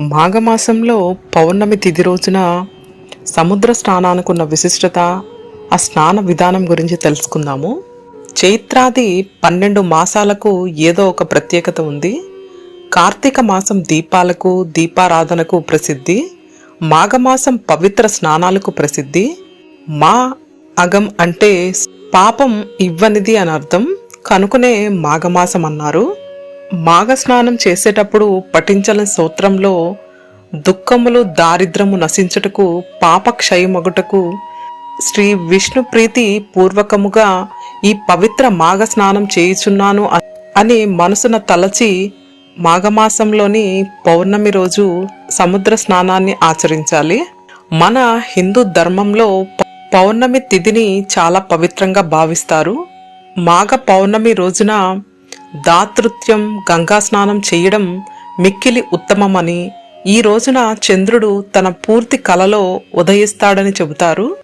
మాఘమాసంలో పౌర్ణమి తిథి రోజున సముద్ర స్నానానికి ఉన్న విశిష్టత ఆ స్నాన విధానం గురించి తెలుసుకుందాము. చైత్రాది పన్నెండు మాసాలకు ఏదో ఒక ప్రత్యేకత ఉంది. కార్తీక మాసం దీపాలకు దీపారాధనకు ప్రసిద్ధి మాఘమాసం పవిత్ర స్నానాలకు ప్రసిద్ధి. మా అగం అంటే పాపం ఇవ్వనిది అని అర్థం. కనుకనే మాఘమాసం అన్నారు మాఘ స్నానం చేసేటప్పుడు పఠించని స్తోత్రంలో దుఃఖములు దారిద్రము నశించుటకు పాపక్షయమగుటకు శ్రీ విష్ణు ప్రీతి పూర్వకముగా ఈ పవిత్ర మాఘ స్నానం చేయుచున్నాను అని మనసున తలచి మాఘమాసంలోని పౌర్ణమి రోజు సముద్ర స్నానాన్ని ఆచరించాలి. మన హిందూ ధర్మంలో పౌర్ణమి తిథిని చాలా పవిత్రంగా భావిస్తారు. మాఘ పౌర్ణమి రోజున దాతృత్యం గంగా స్నానం చేయడం మిక్కిలి ఉత్తమమని ఈ రోజున చంద్రుడు తన పూర్తి కలలో ఉదయిస్తాడని చెబుతారు.